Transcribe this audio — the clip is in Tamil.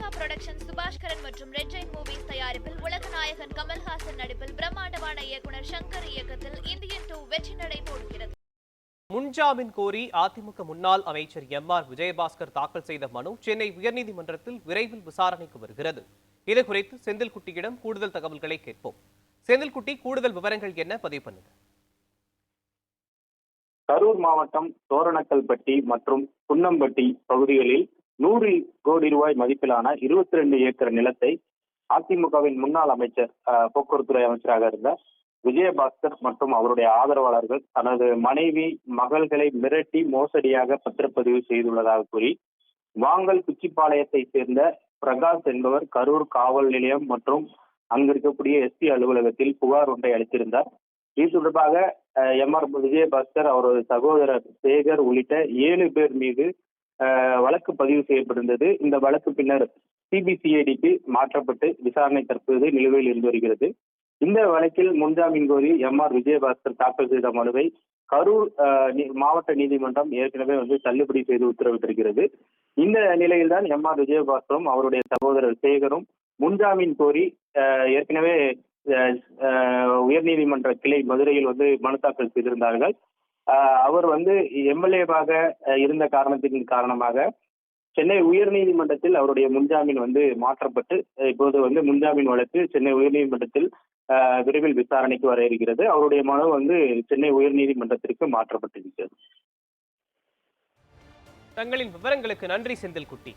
லைகா புரொடக்ஷன் சுபாஷ்கரன் மற்றும் ரெட் ஜெயின் மூவிஸ் தயாரிப்பில் உலகநாயகன் கமல்ஹாசன் நடிப்பில் பிரம்மாண்டமான இயக்குனர் சங்கர் இயக்கத்தில் இந்தியன் டூ வெற்றி நடை போடுகிறது. முன்ஜாமீன் கோரி அதிமுக முன்னாள் அமைச்சர் எம் ஆர் விஜயபாஸ்கர் தாக்கல் செய்த மனு சென்னை உயர்நீதிமன்றத்தில் விரைவில் விசாரணைக்கு வருகிறது. இது குறித்து செந்தில்குட்டியிடம் கூடுதல் தகவல்களை கேட்போம். செந்தில்குட்டி கூடுதல் விவரங்கள் என்ன? பதிவு பண்ணுங்க. கரூர் மாவட்டம் தோரணக்கல்பட்டி மற்றும் குன்னம்பட்டி பகுதிகளில் நூறு கோடி ரூபாய் மதிப்பிலான இருபத்தி ரெண்டு ஏக்கர் நிலத்தை அதிமுகவின் முன்னாள் அமைச்சர் போக்குவரத்துறை அமைச்சராக இருந்த விஜயபாஸ்கர் மற்றும் அவருடைய ஆதரவாளர்கள் தனது மனைவி மகள்களை மிரட்டி மோசடியாக பத்திரப்பதிவு செய்துள்ளதாக கூறி வாங்கல் குச்சிப்பாளையத்தை சேர்ந்த பிரகாஷ் என்பவர் கரூர் காவல் நிலையம் மற்றும் அங்கு இருக்கக்கூடிய எஸ்பி அலுவலகத்தில் புகார் ஒன்றை அளித்திருந்தார். இது தொடர்பாக எம் ஆர் விஜயபாஸ்கர் அவரது சகோதரர் சேகர் உள்ளிட்ட ஏழு பேர் மீது வழக்கு பதிவு செய்யப்பட்டிருந்தது. இந்த வழக்கு பின்னர் சிபிசிஐடிக்கு மாற்றப்பட்டு விசாரணை தற்போது நிலுவையில் இருந்து வருகிறது. இந்த வழக்கில் முன்ஜாமீன் கோரி எம் ஆர் விஜயபாஸ்கர் தாக்கல் செய்த மனுவை கரூர் மாவட்ட நீதிமன்றம் ஏற்கனவே வந்து தள்ளுபடி செய்து உத்தரவிட்டிருக்கிறது. இந்த நிலையில்தான் எம் ஆர் விஜயபாஸ்கரும் அவருடைய சகோதரர் சேகரும் முன்ஜாமீன் கோரி அஹ், ஏற்கனவே அஹ், உயர்நீதிமன்ற கிளை மதுரையில் வந்து மனு தாக்கல் செய்திருந்தார்கள். அவர் வந்து எம்எல்ஏவாக இருந்த காரணத்தின் காரணமாக சென்னை உயர்நீதிமன்றத்தில் அவருடைய முன்ஜாமீன் வந்து மாற்றப்பட்டு இப்போது வந்து முன்ஜாமீன் வழக்கு சென்னை உயர்நீதிமன்றத்தில் விரைவில் விசாரணைக்கு வர இருக்கிறது. அவருடைய மனு வந்து சென்னை உயர்நீதிமன்றத்திற்கு மாற்றப்பட்டிருக்கிறது. தங்களின் விவரங்களுக்கு நன்றி செந்தில்குட்டி.